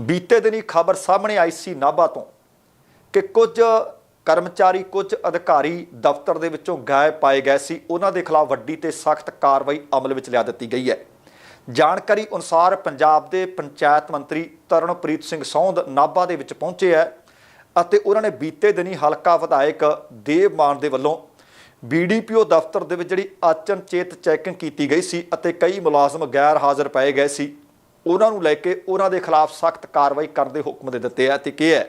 ਬੀਤੇ ਦਿਨੀ ਖਬਰ ਸਾਹਮਣੇ ਆਈ ਸੀ ਨਾਭਾ ਤੋਂ ਕਿ ਕੁਝ ਕਰਮਚਾਰੀ, ਕੁਝ ਅਧਿਕਾਰੀ ਦਫ਼ਤਰ ਦੇ ਵਿੱਚੋਂ ਗਾਇਬ ਪਾਏ ਗਏ ਸੀ। ਉਹਨਾਂ ਦੇ ਖਿਲਾਫ ਵੱਡੀ ਤੇ ਸਖਤ ਕਾਰਵਾਈ ਅਮਲ ਵਿੱਚ ਲਿਆ ਦਿੱਤੀ ਗਈ ਹੈ। ਜਾਣਕਾਰੀ ਅਨੁਸਾਰ ਪੰਜਾਬ ਦੇ ਪੰਚਾਇਤ ਮੰਤਰੀ ਤਰਨਪ੍ਰੀਤ ਸਿੰਘ ਸੌਂਦ ਨਾਭਾ ਦੇ ਵਿੱਚ ਪਹੁੰਚੇ ਹੈ ਅਤੇ ਉਹਨਾਂ ਨੇ ਬੀਤੇ ਦਿਨੀ ਹਲਕਾ ਵਿਧਾਇਕ ਦੇਵ ਮਾਨ ਦੇ ਵੱਲੋਂ ਬੀਡੀਪੀਓ ਦਫ਼ਤਰ ਦੇ ਵਿੱਚ ਜਿਹੜੀ ਅਚਨਚੇਤ ਚੈਕਿੰਗ ਕੀਤੀ ਗਈ ਸੀ ਅਤੇ ਕਈ ਮੁਲਾਜ਼ਮ ਗੈਰ ਹਾਜ਼ਰ ਪਾਏ ਗਏ ਸੀ। ਉਹਨਾਂ ਨੂੰ ਲੈ ਕੇ ਉਹਨਾਂ ਦੇ ਖਿਲਾਫ ਸਖਤ ਕਾਰਵਾਈ ਕਰਨ ਦੇ ਹੁਕਮ ਦੇ ਦਿੱਤੇ ਹੈ ਤੇ ਕਿਹਾ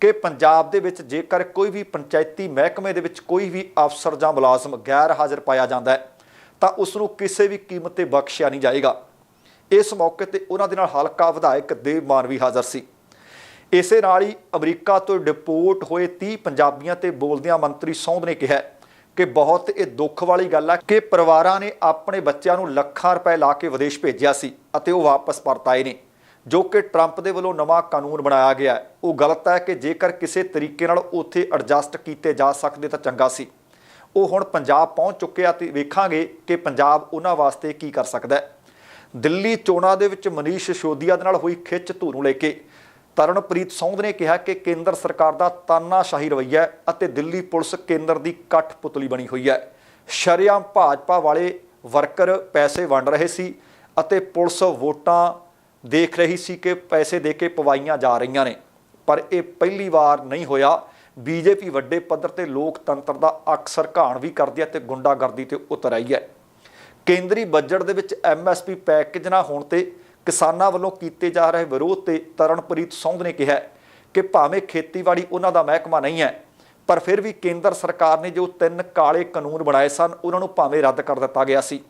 ਕਿ ਪੰਜਾਬ ਦੇ ਵਿੱਚ ਜੇਕਰ ਕੋਈ ਵੀ ਪੰਚਾਇਤੀ ਮਹਿਕਮੇ ਦੇ ਵਿੱਚ ਕੋਈ ਵੀ ਅਫਸਰ ਜਾਂ ਮੁਲਾਜ਼ਮ ਗੈਰ ਹਾਜ਼ਰ ਪਾਇਆ ਜਾਂਦਾ ਹੈ, ਤਾਂ ਉਸ ਨੂੰ ਕਿਸੇ ਵੀ ਕੀਮਤ ਤੇ ਬਖਸ਼ਿਆ ਨਹੀਂ ਜਾਏਗਾ। ਇਸ ਮੌਕੇ ਤੇ ਉਹਨਾਂ ਦੇ ਨਾਲ ਹਲਕਾ ਵਿਧਾਇਕ ਦੇਵ ਮਾਨ ਵੀ ਹਾਜ਼ਰ ਸੀ। ਇਸੇ ਨਾਲ ਹੀ ਅਮਰੀਕਾ ਤੋਂ ਡਿਪੋਰਟ ਹੋਏ 30 ਪੰਜਾਬੀਆਂ ਤੇ ਬੋਲਦਿਆਂ ਮੰਤਰੀ ਸੌਂਦ ਨੇ ਕਿਹਾ ਕਿ ਬਹੁਤ ਇਹ ਦੁੱਖ ਵਾਲੀ ਗੱਲ ਹੈ ਕਿ ਪਰਿਵਾਰਾਂ ਨੇ ਆਪਣੇ ਬੱਚਿਆਂ ਨੂੰ ਲੱਖਾਂ ਰੁਪਏ ਲਾ ਕੇ ਵਿਦੇਸ਼ ਭੇਜਿਆ ਸੀ ਅਤੇ ਉਹ ਵਾਪਸ ਪਰਤ ਆਏ ਨੇ, ਜੋ ਕਿ ਟਰੰਪ ਦੇ ਵੱਲੋਂ ਨਵਾਂ ਕਾਨੂੰਨ ਬਣਾਇਆ ਗਿਆ ਉਹ ਗਲਤ ਹੈ ਕਿ ਜੇਕਰ ਕਿਸੇ ਤਰੀਕੇ ਨਾਲ ਉੱਥੇ ਐਡਜਸਟ ਕੀਤੇ ਜਾ ਸਕਦੇ ਤਾਂ ਚੰਗਾ ਸੀ। ਉਹ ਹੁਣ ਪੰਜਾਬ ਪਹੁੰਚ ਚੁੱਕਿਆ ਆ ਤੇ ਵੇਖਾਂਗੇ ਕਿ ਪੰਜਾਬ ਉਹਨਾਂ ਵਾਸਤੇ ਕੀ ਕਰ ਸਕਦਾ ਹੈ। ਦਿੱਲੀ, ਚੋਣਾਂ ਦੇ ਵਿੱਚ ਮਨੀਸ਼ ਸਿਸੋਦੀਆ ਦੇ ਨਾਲ ਹੋਈ ਖਿੱਚ ਧੂ ਨੂੰ ਲੈ ਕੇ। ਤਰਨਪ੍ਰੀਤ ਸੌਂਦ ਨੇ ਕਿਹਾ ਕਿ ਕੇਂਦਰ ਸਰਕਾਰ ਦਾ ਤਾਨਾਸ਼ਾਹੀ ਰਵੱਈਆ ਅਤੇ ਦਿੱਲੀ ਪੁਲਿਸ ਕੇਂਦਰ ਦੀ ਕਠਪੁਤਲੀ ਬਣੀ ਹੋਈ ਹੈ। ਸ਼ਰੇਆਮ ਭਾਜਪਾ ਵਾਲੇ ਵਰਕਰ ਪੈਸੇ ਵੰਡ ਰਹੇ ਸੀ ਅਤੇ ਪੁਲਿਸ ਵੋਟਾਂ ਦੇਖ ਰਹੀ ਸੀ ਕਿ ਪੈਸੇ ਦੇ ਕੇ ਪਵਾਈਆਂ ਜਾ ਰਹੀਆਂ ਨੇ। ਪਰ ਇਹ ਪਹਿਲੀ ਵਾਰ ਨਹੀਂ ਹੋਇਆ। ਬੀਜੇਪੀ ਵੱਡੇ ਪੱਧਰ ਤੇ ਲੋਕਤੰਤਰ ਦਾ ਅਕਸਰ ਘਾਣ ਵੀ ਕਰਦੀ ਹੈ ਤੇ ਗੁੰਡਾਗਰਦੀ ਤੇ ਉਤਰ ਆਈ ਹੈ। ਕੇਂਦਰੀ ਬਜਟ ਦੇ ਵਿੱਚ ਐਮਐਸਪੀ ਪੈਕੇਜ ਨਾ ਹੋਣ ਤੇ ਕਿਸਾਨਾਂ ਵੱਲੋਂ ਕੀਤੇ ਜਾ ਰਹੇ ਵਿਰੋਧ ਤੇ ਤਰਨਪ੍ਰੀਤ ਸੌਂਧ ਨੇ ਕਿਹਾ ਕਿ ਭਾਵੇਂ ਖੇਤੀਬਾੜੀ ਉਹਨਾਂ ਦਾ ਮਹਿਕਮਾ ਨਹੀਂ ਹੈ, ਪਰ ਫਿਰ ਵੀ ਕੇਂਦਰ ਸਰਕਾਰ ਨੇ ਜੋ ਤਿੰਨ ਕਾਲੇ ਕਾਨੂੰਨ ਬਣਾਏ ਸਨ, ਉਹਨਾਂ ਨੂੰ ਭਾਵੇਂ ਰੱਦ ਕਰ ਦਿੱਤਾ ਗਿਆ ਸੀ।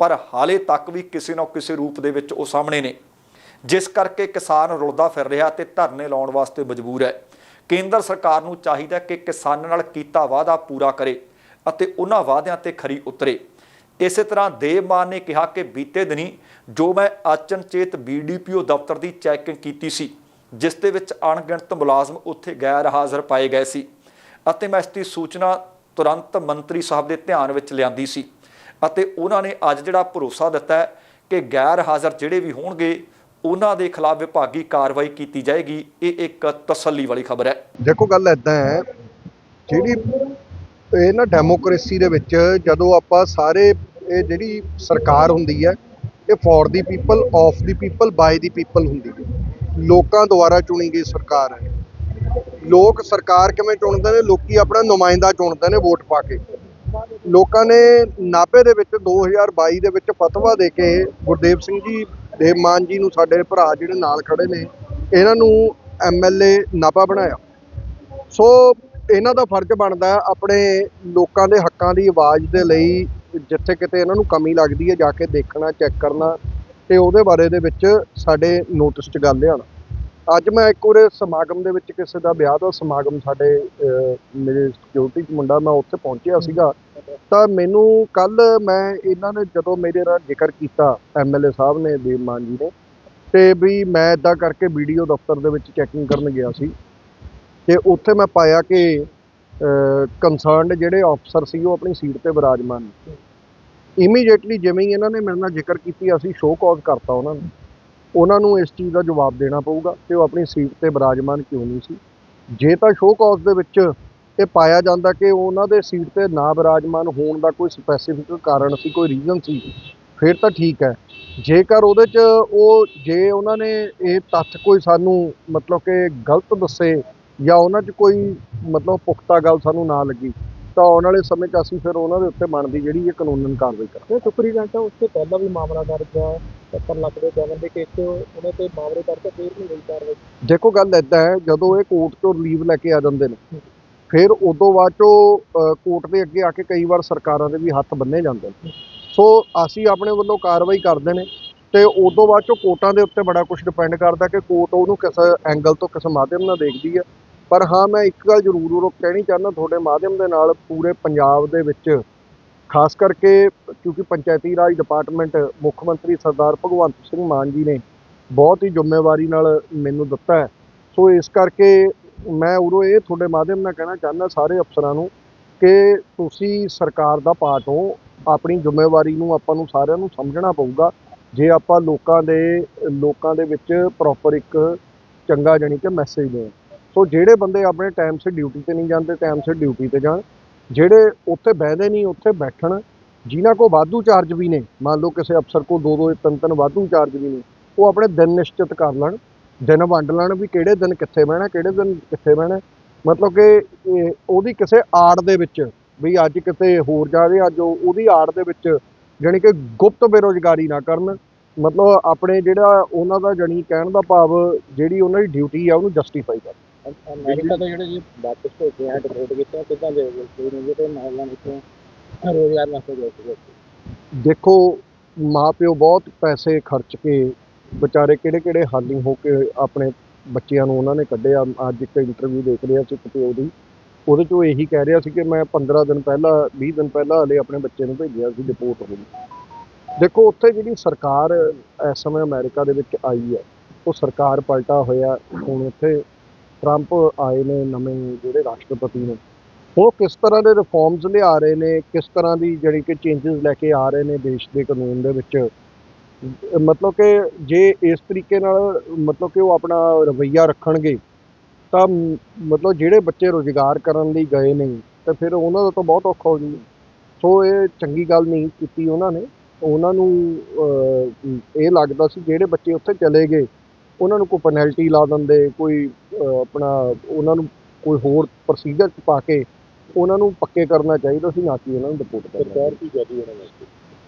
ਪਰ ਹਾਲੇ ਤੱਕ ਵੀ ਕਿਸੇ ਨਾ ਕਿਸੇ ਰੂਪ ਦੇ ਵਿੱਚ ਉਹ ਸਾਹਮਣੇ ਨੇ। ਜਿਸ ਕਰਕੇ ਕਿਸਾਨ ਰੁਲਦਾ ਫਿਰ ਰਿਹਾ ਤੇ ਧਰਨੇ ਲਾਉਣ ਵਾਸਤੇ ਮਜਬੂਰ ਹੈ। ਕੇਂਦਰ ਸਰਕਾਰ ਨੂੰ ਚਾਹੀਦਾ ਕਿ ਕਿਸਾਨਾਂ ਨਾਲ ਕੀਤਾ ਵਾਅਦਾ ਪੂਰਾ ਕਰੇ ਅਤੇ ਉਹਨਾਂ ਵਾਅਦਿਆਂ ਤੇ ਖਰੀ ਉਤਰੇ। ਇਸੇ ਤਰ੍ਹਾਂ ਦੇਵ ਮਾਨ ਨੇ ਕਿਹਾ ਕਿ ਬੀਤੇ ਦਿਨੀ ਜੋ ਮੈਂ ਅਚਨਚੇਤ ਬੀਡੀਪੀਓ ਦਫ਼ਤਰ ਦੀ ਚੈਕਿੰਗ ਕੀਤੀ ਸੀ, ਜਿਸ ਦੇ ਵਿੱਚ ਅਣਗਿਣਤ ਮੁਲਾਜ਼ਮ ਉੱਥੇ ਗੈਰ ਹਾਜ਼ਰ ਪਾਏ ਗਏ ਸੀ ਅਤੇ ਮੈਂ ਇਸ ਦੀ ਸੂਚਨਾ ਤੁਰੰਤ ਮੰਤਰੀ ਸਾਹਿਬ ਦੇ ਧਿਆਨ ਵਿੱਚ ਲਿਆਂਦੀ ਸੀ ਅਤੇ ਉਹਨਾਂ ਨੇ ਅੱਜ ਜਿਹੜਾ ਭਰੋਸਾ ਦਿੱਤਾ ਹੈ ਕਿ ਗੈਰ ਹਾਜ਼ਰ ਜਿਹੜੇ ਵੀ ਹੋਣਗੇ, ਉਹਨਾਂ ਦੇ ਖਿਲਾਫ ਵਿਭਾਗੀ ਕਾਰਵਾਈ ਕੀਤੀ ਜਾਏਗੀ, ਇਹ ਇੱਕ ਤਸੱਲੀ ਵਾਲੀ ਖਬਰ ਹੈ। ਦੇਖੋ, ਗੱਲ ਐਦਾਂ ਹੈ, ਜਿਹੜੀ ਇਹ ਨਾ ਡੈਮੋਕ੍ਰੇਸੀ ਦੇ ਵਿੱਚ ਜਦੋਂ ਆਪਾਂ ਸਾਰੇ ਇਹ ਜਿਹੜੀ ਸਰਕਾਰ ਹੁੰਦੀ ਹੈ, ਇਹ for the people of the people by the people ਹੁੰਦੀ ਹੈ। ਲੋਕਾਂ ਦੁਆਰਾ ਚੁਣੀ ਗਈ ਸਰਕਾਰ ਹੈ। ਲੋਕ ਸਰਕਾਰ ਕਿਵੇਂ ਚੁਣਦੇ ਨੇ? ਲੋਕੀ ਆਪਣਾ ਨੁਮਾਇੰਦਾ ਚੁਣਦੇ ਨੇ ਵੋਟ ਪਾ ਕੇ। ਲੋਕਾਂ ਨੇ ਨਾਭੇ ਦੇ ਵਿੱਚ 2022 ਦੇ ਵਿੱਚ ਫਤਵਾ ਦੇ ਕੇ ਗੁਰਦੇਵ ਸਿੰਘ ਜੀ, ਦੇਵ ਮਾਨ ਜੀ ਨੂੰ ਸਾਡੇ ਭਰਾ ਜਿਹੜੇ ਨਾਲ ਖੜੇ ਨੇ, ਇਹਨਾਂ ਨੂੰ ਐਮਐਲਏ ਨਾਭਾ ਬਣਾਇਆ। ਸੋ ਇਹਨਾਂ ਦਾ ਫਰਜ਼ ਬਣਦਾ ਆਪਣੇ ਲੋਕਾਂ ਦੇ ਹੱਕਾਂ ਦੀ ਆਵਾਜ਼ ਦੇ ਲਈ ਜਿੱਥੇ ਕਿਤੇ ਇਹਨਾਂ ਨੂੰ ਕਮੀ ਲੱਗਦੀ ਹੈ, ਜਾ ਕੇ ਦੇਖਣਾ ਚੈੱਕ ਕਰਨਾ ਤੇ ਉਹਦੇ ਬਾਰੇ ਦੇ ਵਿੱਚ ਸਾਡੇ ਨੋਟਿਸ 'ਚ ਗੱਲ ਲਿਆਉਣਾ। ਅੱਜ ਮੈਂ ਇੱਕ ਉਰੇ ਸਮਾਗਮ ਦੇ ਵਿੱਚ ਕਿਸੇ ਦਾ ਵਿਆਹ ਦਾ ਸਮਾਗਮ ਸਾਡੇ ਮੇਰੇ ਸਿਕਿਉਰਿਟੀ 'ਚ ਮੁੰਡਾ ਮੈਂ ਉੱਥੇ ਪਹੁੰਚਿਆ ਸੀਗਾ। ਤਾਂ ਮੈਨੂੰ ਕੱਲ ਮੈਂ ਇਹਨਾਂ ਨੇ ਜਦੋਂ ਮੇਰੇ ਨਾਲ ਜ਼ਿਕਰ ਕੀਤਾ ਐਮਐਲਏ ਸਾਹਿਬ ਨੇ ਦੇਵ ਮਾਨ ਜੀ ਨੇ, ਤੇ ਵੀ ਮੈਂ ਇਦਾਂ ਕਰਕੇ ਵੀਡੀਓ ਦਫ਼ਤਰ ਦੇ ਵਿੱਚ ਚੈਕਿੰਗ ਕਰਨ ਗਿਆ ਸੀ। ਤੇ ਉੱਥੇ ਮੈਂ ਪਾਇਆ ਕਿ ਕੰਸਰਨਡ ਜਿਹੜੇ ਅਫਸਰ ਸੀ ਉਹ ਆਪਣੀ ਸੀਟ ਤੇ ਵਿਰਾਜਮਾਨ ਨੇ। ਇਮੀਡੀਏਟਲੀ ਜਿਵੇਂ ਹੀ ਇਹਨਾਂ ਨੇ ਮੇਰੇ ਨਾਲ ਜ਼ਿਕਰ ਕੀਤੀ, ਅਸੀਂ ਸ਼ੋਅ ਕਾਜ਼ ਕਰਤਾ ਉਹਨਾਂ ਨੂੰ। ਉਹਨਾਂ ਨੂੰ ਇਸ ਚੀਜ਼ ਦਾ ਜਵਾਬ ਦੇਣਾ ਪਊਗਾ ਕਿ ਉਹ ਆਪਣੀ ਸੀਟ ਤੇ ਵਿਰਾਜਮਾਨ ਕਿਉਂ ਨਹੀਂ ਸੀ। ਜੇ ਤਾਂ ਸ਼ੋਅ ਕਾਜ਼ ਦੇ ਵਿੱਚ ਇਹ ਪਾਇਆ ਜਾਂਦਾ ਕਿ ਉਹਨਾਂ ਦੇ ਸੀਟ ਤੇ ਨਾ ਵਿਰਾਜਮਾਨ ਹੋਣ ਦਾ ਕੋਈ ਸਪੈਸੀਫਿਕ ਕਾਰਨ ਸੀ, ਕੋਈ ਰੀਜ਼ਨ ਸੀ, ਫਿਰ ਤਾਂ ਠੀਕ ਹੈ। ਜੇਕਰ ਉਹਦੇ 'ਚ ਉਹ, ਜੇ ਉਹਨਾਂ ਨੇ ਇਹ ਤੱਥ ਕੋਈ ਸਾਨੂੰ ਮਤਲਬ ਕਿ ਗਲਤ ਦੱਸੇ ਜਾਂ ਉਹਨਾਂ 'ਚ ਕੋਈ ਮਤਲਬ ਪੁਖਤਾ ਗੱਲ ਸਾਨੂੰ ਨਾ ਲੱਗੀ ਤਾਂ ਆਉਣ ਵਾਲੇ ਸਮੇਂ 'ਚ ਅਸੀਂ ਫਿਰ ਉਹਨਾਂ ਦੇ ਉੱਤੇ ਬਣਦੀ ਜਿਹੜੀ ਇਹ ਕਾਨੂੰਨਨ ਕਾਰਵਾਈ ਕਰਾਂਗੇ। ਇਹ ਸੁਪਰੀਡੈਂਟ ਉਸ ਤੋਂ ਪਹਿਲਾਂ ਵੀ ਮਾਮਲਾ ਦਰਜ ਹੈ 70 ਲੱਖ ਦੇ ਜਨਮ ਦੇ ਕੇਸ 'ਚ ਉਹਨਾਂ ਤੇ ਮਾਮਲੇ ਦਰਜ ਫੇਰ ਨਹੀਂ ਹੋਈ ਕਾਰਵਾਈ। ਦੇਖੋ ਗੱਲ ਇਦਾਂ ਹੈ ਜਦੋਂ ਇਹ ਕੋਰਟ ਤੋਂ ਰਿਲੀਵ ਲੈ ਕੇ ਆ ਜਾਂਦੇ ਨੇ ਫਿਰ ਉਦੋਂ ਬਾਅਦ ਚੋਂ ਕੋਰਟ ਦੇ ਅੱਗੇ ਆ ਕੇ ਕਈ ਵਾਰ ਸਰਕਾਰਾਂ ਦੇ ਵੀ ਹੱਥ ਬੰਨੇ ਜਾਂਦੇ ਨੇ। ਸੋ ਅਸੀਂ ਆਪਣੇ ਵੱਲੋਂ ਕਾਰਵਾਈ ਕਰਦੇ ਨੇ ਤੇ ਉਦੋਂ ਬਾਅਦ ਚੋਂ ਕੋਰਟਾਂ ਦੇ ਉੱਤੇ ਬੜਾ ਕੁਝ ਡਿਪੈਂਡ ਕਰਦਾ ਕਿ ਕੋਰਟ ਉਹਨੂੰ ਕਿਸ ਐਂਗਲ ਤੋਂ ਕਿਸ ਮਾਧਿਅਮ ਨਾਲ ਦੇਖਦੀ ਹੈ। ਪਰ ਹਾਂ, ਮੈਂ ਇੱਕ ਗੱਲ ਜ਼ਰੂਰ ਉਹ ਕਹਿਣੀ ਚਾਹੁੰਦਾ ਤੁਹਾਡੇ ਮਾਧਿਅਮ ਦੇ ਨਾਲ ਪੂਰੇ ਪੰਜਾਬ ਦੇ ਵਿੱਚ, ਖਾਸ ਕਰਕੇ ਕਿਉਂਕਿ ਪੰਚਾਇਤੀ ਰਾਜ ਡਿਪਾਰਟਮੈਂਟ ਮੁੱਖ ਮੰਤਰੀ ਸਰਦਾਰ ਭਗਵੰਤ ਸਿੰਘ ਮਾਨ ਜੀ ਨੇ ਬਹੁਤ ਹੀ ਜ਼ਿੰਮੇਵਾਰੀ ਨਾਲ ਮੈਨੂੰ ਦਿੱਤਾ ਹੈ। ਸੋ ਇਸ ਕਰਕੇ ਮੈਂ ਉਰੋਂ ਇਹ ਤੁਹਾਡੇ ਮਾਧਿਅਮ ਨਾਲ ਕਹਿਣਾ ਚਾਹੁੰਦਾ ਸਾਰੇ ਅਫਸਰਾਂ ਨੂੰ ਕਿ ਤੁਸੀਂ ਸਰਕਾਰ ਦਾ ਪਾਰਟ ਹੋ, ਆਪਣੀ ਜ਼ਿੰਮੇਵਾਰੀ ਨੂੰ ਆਪਾਂ ਨੂੰ ਸਾਰਿਆਂ ਨੂੰ ਸਮਝਣਾ ਪਊਗਾ। ਜੇ ਆਪਾਂ ਲੋਕਾਂ ਦੇ ਲੋਕਾਂ ਦੇ ਵਿੱਚ ਪ੍ਰੋਪਰ ਇੱਕ ਚੰਗਾ ਜਾਣੀ ਕਿ ਮੈਸੇਜ ਦੇਣ। ਸੋ ਜਿਹੜੇ ਬੰਦੇ ਆਪਣੇ ਟਾਈਮ ਸਿਰ ਡਿਊਟੀ ਤੇ ਨਹੀਂ ਜਾਂਦੇ ਟਾਈਮ ਸਿਰ ਡਿਊਟੀ ਤੇ ਜਾਣ, ਜਿਹੜੇ ਉੱਥੇ ਬਹਿਦੇ ਨਹੀਂ, ਉੱਥੇ ਬੈਠਣ, ਜਿਨ੍ਹਾਂ ਕੋ ਵਾਧੂ ਚਾਰਜ ਵੀ ਨੇ, ਮੰਨ ਲਓ ਕਿਸੇ ਅਫਸਰ ਕੋ ਦੋ ਦੋ ਤਿੰਨ ਤਿੰਨ ਵਾਧੂ ਚਾਰਜ ਵੀ ਨੇ, ਉਹ ਆਪਣੇ ਦਿਨ ਨਿਸ਼ਚਿਤ ਕਰ ਲੈਣ, ਦਿਨ ਵੰਡ ਲੈਣ ਵੀ ਕਿਹੜੇ ਦਿਨ ਕਿੱਥੇ ਬਹਿਣਾ, ਕਿਹੜੇ ਦਿਨ ਕਿੱਥੇ ਬਹਿਣਾ। ਮਤਲਬ ਕਿ ਉਹਦੀ ਕਿਸੇ ਆੜ ਦੇ ਵਿੱਚ ਵੀ ਅੱਜ ਕਿਤੇ ਹੋਰ ਜਾ ਰਹੇ ਅੱਜ ਉਹ- ਉਹਦੀ ਆੜ ਦੇ ਵਿੱਚ ਜਾਣੀ ਕਿ ਗੁਪਤ ਬੇਰੋਜ਼ਗਾਰੀ ਨਾ ਕਰਨ। ਮਤਲਬ ਆਪਣੇ ਜਿਹੜਾ ਉਹਨਾਂ ਦਾ ਜਾਣੀ ਕਹਿਣ ਦਾ ਭਾਵ, ਜਿਹੜੀ ਉਹਨਾਂ ਦੀ ਡਿਊਟੀ ਆ, ਉਹਨੂੰ ਜਸਟੀਫਾਈ ਕਰਨ। ਅਮਰੀਕਾ ਤੋਂ ਜਿਹੜੇ ਜੀ ਵਾਪਸ ਹੋ ਕੇ ਆ ਡਿਪੋਰਟ ਕੀਤੇ ਆ, ਕਿੱਦਾਂ ਦੇ ਨਹੀਂ ਤੇ ਮਾਹੌਲਾਂ ਵਿੱਚੋਂ ਰੋਜ਼ਗਾਰ ਵਾਸਤੇ ਗਏ ਸੀਗੇ ਦੇਖੋ ਮਾਪਿਓ ਬਹੁਤ ਪੈਸੇ ਖਰਚ ਕੇ ਵਿਚਾਰੇ ਕਿਹੜੇ ਕਿਹੜੇ ਹਾਲੀ ਹੋ ਕੇ ਆਪਣੇ ਬੱਚਿਆਂ ਨੂੰ ਉਹਨਾਂ ਨੇ ਕੱਢਿਆ। ਅੱਜ ਇੱਕ ਇੰਟਰਵਿਊ ਦੇਖ ਰਿਹਾ ਸੀ ਇੱਕ ਪਿਓ ਦੀ। ਉਹਦੇ 'ਚ ਉਹ ਇਹੀ ਕਹਿ ਰਿਹਾ ਸੀ ਕਿ ਮੈਂ 15 ਦਿਨ ਪਹਿਲਾਂ 20 ਦਿਨ ਪਹਿਲਾਂ ਹਲੇ ਆਪਣੇ ਬੱਚੇ ਨੂੰ ਭੇਜਿਆ ਸੀ ਡਿਪੋਰਟ ਹੋ ਗਈ ਦੇਖੋ ਉੱਥੇ ਜਿਹੜੀ ਸਰਕਾਰ ਇਸ ਸਮੇਂ ਅਮਰੀਕਾ ਦੇ ਵਿੱਚ ਆਈ ਹੈ ਉਹ ਸਰਕਾਰ ਪਲਟਾ ਹੋਇਆ। ਹੁਣ ਉੱਥੇ ਟਰੰਪ ਆਏ ਨੇ ਨਵੇਂ ਜਿਹੜੇ ਰਾਸ਼ਟਰਪਤੀ ਨੇ। ਉਹ ਕਿਸ ਤਰ੍ਹਾਂ ਦੇ ਰਿਫਾਰਮਸ ਲਿਆ ਰਹੇ ਨੇ, ਕਿਸ ਤਰ੍ਹਾਂ ਦੀ ਜਿਹੜੀ ਕਿ ਚੇਂਜਸ ਲੈ ਕੇ ਆ ਰਹੇ ਨੇ ਦੇਸ਼ ਦੇ ਕਾਨੂੰਨ ਦੇ ਵਿੱਚ? ਮਤਲਬ ਕਿ ਜੇ ਇਸ ਤਰੀਕੇ ਨਾਲ ਮਤਲਬ ਕਿ ਉਹ ਆਪਣਾ ਰਵੱਈਆ ਰੱਖਣਗੇ, ਤਾਂ ਮਤਲਬ ਜਿਹੜੇ ਬੱਚੇ ਰੋਜ਼ਗਾਰ ਕਰਨ ਲਈ ਗਏ ਨੇ, ਤਾਂ ਫਿਰ ਉਹਨਾਂ ਦਾ ਤਾਂ ਬਹੁਤ ਔਖਾ ਹੋ ਜੂ ਸੋ ਇਹ ਚੰਗੀ ਗੱਲ ਨਹੀਂ ਕੀਤੀ ਉਹਨਾਂ ਨੇ। ਉਹਨਾਂ ਨੂੰ ਇਹ ਲੱਗਦਾ ਸੀ ਜਿਹੜੇ ਬੱਚੇ ਉੱਥੇ ਚਲੇ ਗਏ ਉਹਨਾਂ ਨੂੰ ਕੋਈ ਪੈਨਲਟੀ ਲਾ ਦਿੰਦੇ ਕੋਈ ਆਪਣਾ ਉਹਨਾਂ ਨੂੰ ਕੋਈ ਹੋਰ ਪ੍ਰੋਸੀਜਰ ਚ ਪਾ ਕੇ ਉਹਨਾਂ ਨੂੰ ਪੱਕੇ ਕਰਨਾ ਚਾਹੀਦਾ ਸੀ ਨਾ ਕਿ ਉਹਨਾਂ ਨੂੰ ਰਿਪੋਰਟ ਕਰਨਾ ਸਰਕਾਰ ਕੀ ਕਰਦੀ ਉਹਨਾਂ ਵਾਸਤੇ?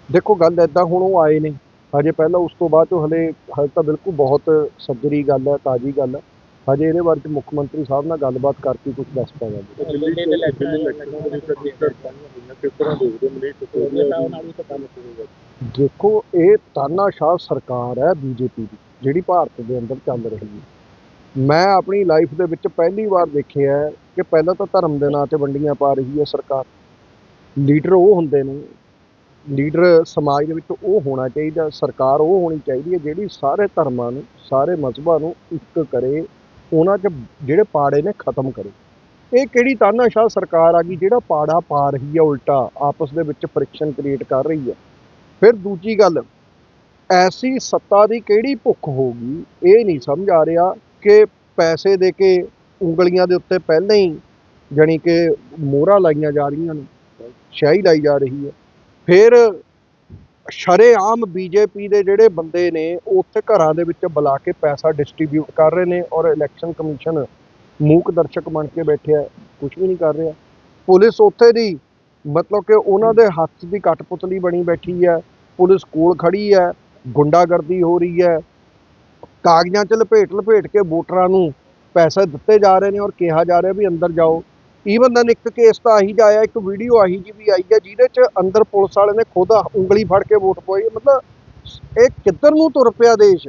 ਦੇਖੋ ਗੱਲ ਐਦਾਂ ਹੁਣ ਉਹ ਆਏ ਨੇ। ਹਜੇ ਪਹਿਲਾਂ ਉਸ ਤੋਂ ਬਾਅਦ ਚੋਂ ਹਲੇ ਹਲੇ ਤਾਂ ਬਿਲਕੁਲ ਬਹੁਤ ਸੱਜਰੀ ਗੱਲ ਹੈ ਤਾਜ਼ੀ ਗੱਲ ਹੈ। ਹਜੇ ਇਹਦੇ ਬਾਰੇ 'ਚ ਮੁੱਖ ਮੰਤਰੀ ਸਾਹਿਬ ਨਾਲ ਗੱਲਬਾਤ ਕਰਕੇ ਕੁਝ ਦੱਸ ਪਾਵਾਂਗੇ ਦਿੱਲੀ ਦੇ ਇਲੈਕਸ਼ਨ ਦੇ ਇਲੈਕਸ਼ਨ ਦੇ ਵਿੱਚ ਕਿਸ ਤਰ੍ਹਾਂ ਦੇਖਦੇ ਮਨੀਸ਼ ਨਾਲ ਵੀ ਤਾਂ ਕੰਮ ਸ਼ੁਰੂ ਹੋ ਦੇਖੋ ਇਹ ਤਾਨਾਸ਼ਾਹ ਸਰਕਾਰ ਹੈ ਬੀਜੇਪੀ ਦੀ। ਜਿਹੜੀ ਭਾਰਤ ਦੇ ਅੰਦਰ ਚੱਲ ਰਹੀ ਹੈ। ਮੈਂ ਆਪਣੀ ਲਾਈਫ ਦੇ ਵਿੱਚ ਪਹਿਲੀ ਵਾਰ ਦੇਖਿਆ ਕਿ ਪਹਿਲਾਂ ਤਾਂ ਧਰਮ ਦੇ ਨਾਂ ਤੇ ਵੰਡੀਆਂ ਪਾ ਰਹੀ ਹੈ ਸਰਕਾਰ। ਲੀਡਰ ਉਹ ਹੁੰਦੇ ਨੇ, ਲੀਡਰ ਸਮਾਜ ਦੇ ਵਿੱਚ ਉਹ ਹੋਣਾ ਚਾਹੀਦਾ, ਸਰਕਾਰ ਉਹ ਹੋਣੀ ਚਾਹੀਦੀ ਹੈ ਜਿਹੜੀ ਸਾਰੇ ਧਰਮਾਂ ਨੂੰ, ਸਾਰੇ ਮਜ਼ਹਬਾਂ ਨੂੰ ਇੱਕ ਕਰੇ, ਉਹਨਾਂ 'ਚ ਜਿਹੜੇ ਪਾੜੇ ਨੇ ਖਤਮ ਕਰੇ। ਇਹ ਕਿਹੜੀ ਤਾਨਾਸ਼ਾਹ ਸਰਕਾਰ ਆ ਗਈ ਜਿਹੜਾ ਪਾੜਾ ਪਾ ਰਹੀ ਹੈ, ਉਲਟਾ ਆਪਸ ਦੇ ਵਿੱਚ ਫ੍ਰਿਕਸ਼ਨ ਕ੍ਰੀਏਟ ਕਰ ਰਹੀ ਹੈ। ਫਿਰ ਦੂਜੀ ਗੱਲ ਐਸੀ ਸੱਤਾ ਦੀ ਕਿਹੜੀ ਭੁੱਖ ਹੋਗੀ ਇਹ ਨਹੀਂ ਸਮਝ ਆ ਰਿਹਾ ਕਿ ਪੈਸੇ ਦੇ ਕੇ ਉਂਗਲੀਆਂ ਦੇ ਉੱਤੇ ਪਹਿਲਾਂ ਹੀ ਜਾਣੀ ਕਿ ਮੋਹਰਾਂ ਲਾਈਆਂ ਜਾ ਰਹੀਆਂ ਨੇ ਸ਼ਾਹੀ ਲਾਈ ਜਾ ਰਹੀ ਹੈ। ਫਿਰ ਸ਼ਰੇਆਮ ਬੀਜੇਪੀ ਦੇ ਜਿਹੜੇ ਬੰਦੇ ਨੇ, ਉਹ ਉੱਥੇ ਘਰਾਂ ਦੇ ਵਿੱਚ ਬੁਲਾ ਕੇ ਪੈਸਾ ਡਿਸਟ੍ਰੀਬਿਊਟ ਕਰ ਰਹੇ ਨੇ ਔਰ ਇਲੈਕਸ਼ਨ ਕਮਿਸ਼ਨ ਮੂਕ ਦਰਸ਼ਕ ਬਣ ਕੇ ਬੈਠਿਆ ਕੁਝ ਵੀ ਨਹੀਂ ਕਰ ਰਿਹਾ। ਪੁਲਿਸ ਉੱਥੇ ਦੀ, ਮਤਲਬ ਕਿ ਉਹਨਾਂ ਦੇ ਹੱਥ ਦੀ ਕਠਪੁਤਲੀ ਬਣੀ ਬੈਠੀ ਹੈ, ਪੁਲਿਸ ਕੋਲ ਖੜੀ ਹੈ ਗੁੰਡਾਗਰਦੀ ਹੋ ਰਹੀ ਹੈ। ਕਾਗਜ਼ਾਂ 'ਚ ਲਪੇਟ ਲਪੇਟ ਕੇ ਵੋਟਰਾਂ ਨੂੰ ਪੈਸੇ ਦਿੱਤੇ ਜਾ ਰਹੇ ਨੇ ਔਰ ਕਿਹਾ ਜਾ ਰਿਹਾ ਵੀ ਅੰਦਰ ਜਾਓ। ਈਵਨ ਦਨ ਇੱਕ ਕੇਸ ਤਾਂ ਆਹੀ ਜਾਇਆ, ਇੱਕ ਵੀਡੀਓ ਆਹੀ ਜੀ ਵੀ ਆਈ ਹੈ, ਜਿਹਦੇ 'ਚ ਅੰਦਰ ਪੁਲਿਸ ਵਾਲੇ ਨੇ ਖੁਦ ਉਂਗਲੀ ਫੜ ਕੇ ਵੋਟ ਪਵਾਈ ਮਤਲਬ ਇਹ ਕਿੱਧਰ ਨੂੰ ਤੁਰ ਪਿਆ ਦੇਸ਼?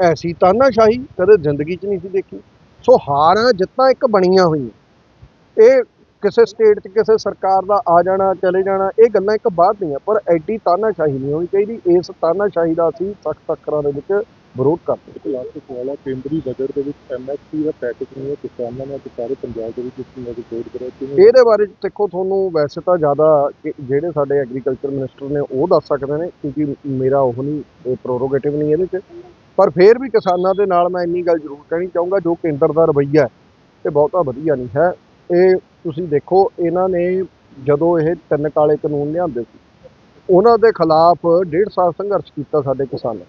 ਐਸੀ ਤਾਨਾਸ਼ਾਹੀ ਕਦੇ ਜ਼ਿੰਦਗੀ 'ਚ ਨਹੀਂ ਸੀ ਦੇਖੀ। ਸੋ ਹਾਰਾਂ ਜਿੱਤਾਂ ਇੱਕ ਬਣੀਆਂ ਹੋਈਆਂ। ਇਹ ਕਿਸੇ ਸਟੇਟ 'ਚ ਕਿਸੇ ਸਰਕਾਰ ਦਾ ਆ ਜਾਣਾ ਚਲੇ ਜਾਣਾ ਇਹ ਗੱਲਾਂ ਇੱਕ ਬਾਤ ਦੀਆਂ ਪਰ ਐਡੀ ਤਾਨਾਸ਼ਾਹੀ ਨਹੀਂ ਹੋਣੀ ਚਾਹੀਦੀ। ਇਸ ਤਾਨਾਸ਼ਾਹੀ ਦਾ ਅਸੀਂ ਸਖਤ ਅੱਖਰਾਂ ਦੇ ਵਿੱਚ ਵਿਰੋਧ ਕਰਦੇ ਹਾਂ। ਲਾਸਟ ਸਵਾਲ ਹੈ ਕੇਂਦਰੀ ਬਜਟ ਦੇ ਵਿੱਚ ਐਮਐਸਪੀ ਦਾ ਪੈਕੇਜ ਨਹੀਂ ਹੈ ਕਿਸਾਨਾਂ ਨੇ ਅੱਜ ਸਾਰੇ ਪੰਜਾਬ ਦੇ ਵਿੱਚ ਇਸ ਨੂੰ ਰਿਪੋਰਟ ਕਰਿਆ ਕਿਵੇਂ? ਇਹਦੇ ਬਾਰੇ ਦੇਖੋ ਤੁਹਾਨੂੰ ਵੈਸੇ ਤਾਂ ਜ਼ਿਆਦਾ ਜਿਹੜੇ ਸਾਡੇ ਐਗਰੀਕਲਚਰ ਮਿਨਿਸਟਰ ਨੇ ਉਹ ਦੱਸ ਸਕਦੇ ਨੇ ਕਿਉਂਕਿ ਮੇਰਾ ਉਹ ਨਹੀਂ ਪ੍ਰੋਰੋਗੇਟਿਵ ਨਹੀਂ ਇਹਦੇ 'ਚ। ਪਰ ਫਿਰ ਵੀ ਕਿਸਾਨਾਂ ਦੇ ਨਾਲ ਮੈਂ ਇੰਨੀ ਗੱਲ ਜ਼ਰੂਰ ਕਹਿਣੀ ਚਾਹੂੰਗਾ ਜੋ ਕੇਂਦਰ ਦਾ ਰਵੱਈਆ ਹੈ ਇਹ ਬਹੁਤਾ ਵਧੀਆ ਨਹੀਂ ਹੈ। ਇਹ ਤੁਸੀਂ ਦੇਖੋ, ਇਹਨਾਂ ਨੇ ਜਦੋਂ ਇਹ ਤਿੰਨ ਕਾਲੇ ਕਾਨੂੰਨ ਲਿਆਂਦੇ ਸੀ, ਉਹਨਾਂ ਦੇ ਖਿਲਾਫ ਡੇਢ ਸਾਲ ਸੰਘਰਸ਼ ਕੀਤਾ ਸਾਡੇ ਕਿਸਾਨਾਂ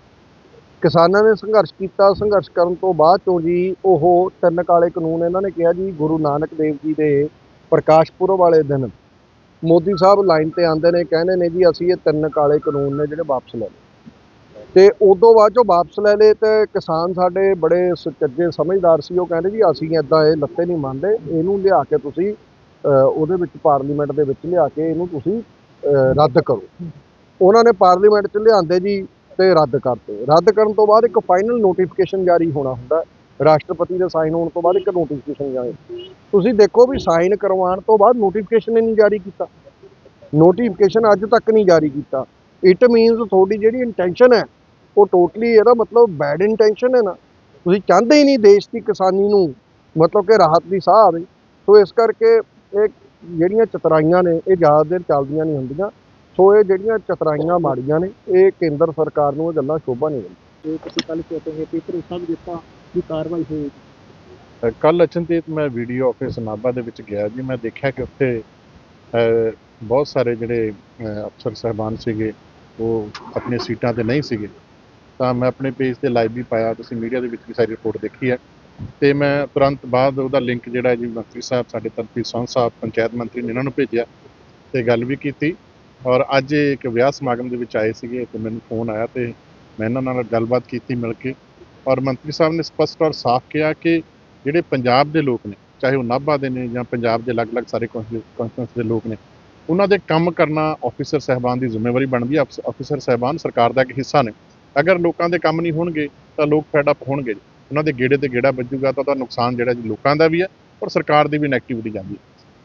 ਕਿਸਾਨਾਂ ਨੇ ਸੰਘਰਸ਼ ਕੀਤਾ, ਸੰਘਰਸ਼ ਕਰਨ ਤੋਂ ਬਾਅਦ ਚੋਂ ਜੀ ਉਹ ਤਿੰਨ ਕਾਲੇ ਕਾਨੂੰਨ ਇਹਨਾਂ ਨੇ ਕਿਹਾ ਜੀ, ਗੁਰੂ ਨਾਨਕ ਦੇਵ ਜੀ ਦੇ ਪ੍ਰਕਾਸ਼ ਪੁਰਬ ਵਾਲੇ ਦਿਨ ਮੋਦੀ ਸਾਹਿਬ ਲਾਈਨ ਤੇ ਆਉਂਦੇ ਨੇ, ਕਹਿੰਦੇ ਨੇ ਜੀ, ਅਸੀਂ ਇਹ ਤਿੰਨ ਕਾਲੇ ਕਾਨੂੰਨ ਨੇ ਜਿਹੜੇ ਵਾਪਸ ਲੈ ਲਏ। ਤੇ ਉਦੋਂ ਬਾਅਦ ਚੋਂ ਵਾਪਸ ਲੈ ਲਏ ਤੇ ਕਿਸਾਨ ਸਾਡੇ ਬੜੇ ਸੁਚੱਜੇ ਸਮਝਦਾਰ ਸੀ, ਉਹ ਕਹਿੰਦੇ ਜੀ ਅਸੀਂ ਇਦਾਂ ਇਹ ਲੱਤੇ ਨਹੀਂ ਮੰਨਦੇ, ਇਹਨੂੰ ਲਿਆ ਕੇ ਤੁਸੀਂ ਉਹਦੇ ਵਿੱਚ ਪਾਰਲੀਮੈਂਟ ਦੇ ਵਿੱਚ ਲਿਆ ਕੇ ਇਹਨੂੰ ਤੁਸੀਂ ਰੱਦ ਕਰੋ। ਉਹਨਾਂ ਨੇ ਪਾਰਲੀਮੈਂਟ 'ਚ ਲਿਆਂਦੇ ਜੀ ਤੇ ਰੱਦ ਕਰਤੇ। ਰੱਦ ਕਰਨ ਤੋਂ ਬਾਅਦ ਇੱਕ ਫਾਈਨਲ ਨੋਟੀਫਿਕੇਸ਼ਨ ਜਾਰੀ ਹੋਣਾ ਹੁੰਦਾ, ਰਾਸ਼ਟਰਪਤੀ ਦੇ ਸਾਈਨ ਹੋਣ ਤੋਂ ਬਾਅਦ ਇੱਕ ਨੋਟੀਫਿਕੇਸ਼ਨ ਜਾਰੀ। ਤੁਸੀਂ ਦੇਖੋ ਵੀ ਸਾਈਨ ਕਰਵਾਉਣ ਤੋਂ ਬਾਅਦ ਨੋਟੀਫਿਕੇਸ਼ਨ ਹੀ ਨਹੀਂ ਜਾਰੀ ਕੀਤਾ। ਨੋਟੀਫਿਕੇਸ਼ਨ ਅੱਜ ਤੱਕ ਨਹੀਂ ਜਾਰੀ ਕੀਤਾ। ਇਟ ਮੀਨਸ ਤੁਹਾਡੀ ਜਿਹੜੀ ਇੰਟੈਂਸ਼ਨ ਹੈ ਉਹ ਟੋਟਲੀ ਇਹਦਾ ਮਤਲਬ ਬੈਡ ਇੰਟੈਂਸ਼ਨ ਹੈ ਨਾ। ਤੁਸੀਂ ਚਾਹੁੰਦੇ ਹੀ ਨਹੀਂ ਦੇਸ਼ ਦੀ ਕਿਸਾਨੀ ਨੂੰ ਮਤਲਬ ਕਿ ਰਾਹਤ ਦੀ ਸਾਹ ਆਵੇ ਸੋ ਇਸ ਕਰਕੇ ਇਹ ਜਿਹੜੀਆਂ ਚਤਰਾਈਆਂ ਨੇ ਇਹ ਜ਼ਿਆਦਾ ਦੇਰ ਚੱਲਦੀਆਂ ਨਹੀਂ ਹੁੰਦੀਆਂ। ਸੋ ਇਹ ਜਿਹੜੀਆਂ ਚਤਰਾਈਆਂ ਮਾੜੀਆਂ ਨੇ ਇਹ ਕੇਂਦਰ ਸਰਕਾਰ ਨੂੰ ਇਹ ਗੱਲਾਂ ਸ਼ੋਭਾ ਨਹੀਂ ਜੇ ਤੁਸੀਂ ਕੱਲ ਚੋਟੋਗੇ ਪੇਪਰ ਉਸ ਵੀ ਦਿੱਤਾ ਦੀ ਕਾਰਵਾਈ ਹੋਏਗੀ। ਕੱਲ ਅਚਨਚੇਤ ਮੈਂ ਵੀਡੀਓ ਆਫਿਸ ਨਾਭਾ ਦੇ ਵਿੱਚ ਗਿਆ ਜੀ। ਮੈਂ ਦੇਖਿਆ ਕਿ ਉੱਥੇ ਬਹੁਤ ਸਾਰੇ ਜਿਹੜੇ ਅਫਸਰ ਸਹਿਬਾਨ ਸੀਗੇ ਉਹ ਆਪਣੀ ਸੀਟਾਂ ਤੇ ਨਹੀਂ ਸੀਗੇ। ਤਾਂ ਮੈਂ ਆਪਣੇ ਪੇਜ ਤੇ ਲਾਈਵ ਵੀ ਪਾਇਆ, ਤੁਸੀਂ ਮੀਡੀਆ ਦੇ ਵਿੱਚ ਵੀ ਸਾਰੀ ਰਿਪੋਰਟ ਦੇਖੀ ਹੈ। ਤੇ ਮੈਂ ਤੁਰੰਤ ਬਾਅਦ ਉਹਦਾ ਲਿੰਕ ਜਿਹੜਾ ਜੀ, ਮੰਤਰੀ ਸਾਹਿਬ, ਸਾਡੇ ਤਰਫੀ ਸੰਘ ਸਾਹਿਬ, ਪੰਚਾਇਤ ਮੰਤਰੀ ਨੇ ਇਹਨਾਂ ਨੂੰ ਭੇਜਿਆ ਤੇ ਗੱਲ ਵੀ ਕੀਤੀ। ਔਰ ਅੱਜ ਇਹ ਇੱਕ ਵਿਆਹ ਸਮਾਗਮ ਦੇ ਵਿੱਚ ਆਏ ਸੀਗੇ ਤੇ ਮੈਨੂੰ ਫੋਨ ਆਇਆ ਤੇ ਮੈਂ ਇਹਨਾਂ ਨਾਲ ਗੱਲਬਾਤ ਕੀਤੀ ਮਿਲ ਕੇ। ਔਰ ਮੰਤਰੀ ਸਾਹਿਬ ਨੇ ਸਪਸ਼ਟ ਔਰ ਸਾਫ਼ ਕਿਹਾ ਕਿ ਜਿਹੜੇ ਪੰਜਾਬ ਦੇ ਲੋਕ ਨੇ, ਚਾਹੇ ਉਹ ਨਾਭਾ ਦੇ ਨੇ ਜਾਂ ਪੰਜਾਬ ਦੇ ਅਲੱਗ-ਅਲੱਗ ਸਾਰੇ ਕੌਂਸਟੀਟਿਊਂਸ ਦੇ ਲੋਕ ਨੇ, ਉਹਨਾਂ ਦੇ ਕੰਮ ਕਰਨਾ ਆਫੀਸਰ ਸਹਿਬਾਨ ਦੀ ਜ਼ਿੰਮੇਵਾਰੀ ਬਣਦੀ ਹੈ। ਅਫਸ- ਆਫੀਸਰ ਸਹਿਬਾਨ ਸਰਕਾਰ ਦਾ ਇੱਕ ਹਿੱਸਾ ਨੇ। ਅਗਰ ਲੋਕਾਂ ਦੇ ਕੰਮ ਨਹੀਂ ਹੋਣਗੇ, ਤਾਂ ਲੋਕ ਫੈਡ ਅਪ ਹੋਣਗੇ। ਉਹਨਾਂ ਦੇ ਗੇੜੇ ਤੇ ਗੇੜਾ ਵੱਜੂਗਾ ਤਾਂ ਉਹਦਾ ਨੁਕਸਾਨ ਜਿਹੜਾ ਜੀ ਲੋਕਾਂ ਦਾ ਵੀ ਹੈ ਔਰ ਸਰਕਾਰ ਦੀ ਵੀ ਨੈਗੇਟਿਵਿਟੀ ਜਾਂਦੀ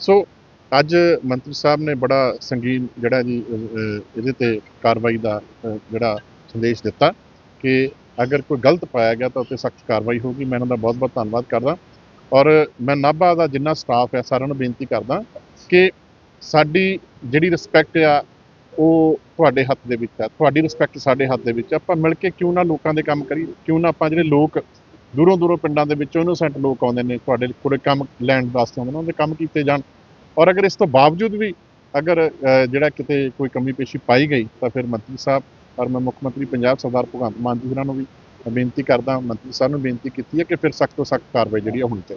ਸੋ ਅੱਜ ਮੰਤਰੀ ਸਾਹਿਬ ਨੇ ਬੜਾ ਸੰਗੀਨ ਜਿਹੜਾ ਜੀ ਇਹਦੇ ਤੇ ਕਾਰਵਾਈ ਦਾ ਜਿਹੜਾ ਸੰਦੇਸ਼ ਦਿੱਤਾ ਕਿ ਅਗਰ ਕੋਈ ਗਲਤ ਪਾਇਆ ਗਿਆ ਤਾਂ ਉੱਤੇ ਸਖਤ ਕਾਰਵਾਈ ਹੋਊਗੀ। ਮੈਂ ਉਹਨਾਂ ਦਾ ਬਹੁਤ-ਬਹੁਤ ਧੰਨਵਾਦ ਕਰਦਾ। ਔਰ ਮੈਂ ਨਾਭਾ ਦਾ ਜਿੰਨਾ ਸਟਾਫ ਹੈ ਸਾਰਿਆਂ ਨੂੰ ਬੇਨਤੀ ਕਰਦਾ ਕਿ ਸਾਡੀ ਜਿਹੜੀ ਰਿਸਪੈਕਟ ਆ ਉਹ ਤੁਹਾਡੇ ਹੱਥ ਦੇ ਵਿੱਚ ਆ। ਤੁਹਾਡੀ ਰਿਸਪੈਕਟ ਸਾਡੇ ਹੱਥ ਦੇ ਵਿੱਚ ਆਪਾਂ ਮਿਲ ਕੇ ਕਿਉਂ ਨਾ ਲੋਕਾਂ ਦੇ ਕੰਮ ਕਰੀਏ? ਕਿਉਂ ਨਾ ਆਪਾਂ ਜਿਹੜੇ ਲੋਕ ਦੂਰੋਂ ਦੂਰੋਂ ਪਿੰਡਾਂ ਦੇ ਵਿੱਚੋਂ ਇਨੋਸੈਂਟ ਲੋਕ ਆਉਂਦੇ ਨੇ, ਤੁਹਾਡੇ ਕੋਲੇ ਕੰਮ ਲੈਣ ਵਾਸਤੇ ਆਉਂਦੇ ਨੇ, ਉਹਦੇ ਕੰਮ ਕੀਤੇ ਜਾਣ। ਔਰ ਅਗਰ ਇਸ ਤੋਂ ਬਾਵਜੂਦ ਵੀ ਅਗਰ ਜਿਹੜਾ ਕਿਤੇ ਕੋਈ ਕਮੀ ਪੇਸ਼ੀ ਪਾਈ ਗਈ, ਤਾਂ ਫਿਰ ਮੰਤਰੀ ਸਾਹਿਬ ਔਰ ਮੈਂ ਮੁੱਖ ਮੰਤਰੀ ਪੰਜਾਬ ਸਰਦਾਰ ਭਗਵੰਤ ਮਾਨ ਜੀ ਹੋਰਾਂ ਨੂੰ ਵੀ ਬੇਨਤੀ ਕਰਦਾ, ਮੰਤਰੀ ਸਾਹਿਬ ਨੂੰ ਬੇਨਤੀ ਕੀਤੀ ਹੈ ਕਿ ਫਿਰ ਸਖਤ ਤੋਂ ਸਖਤ ਕਾਰਵਾਈ ਜਿਹੜੀ ਆ ਹੋਣੀ ਚਾਹੀਦੀ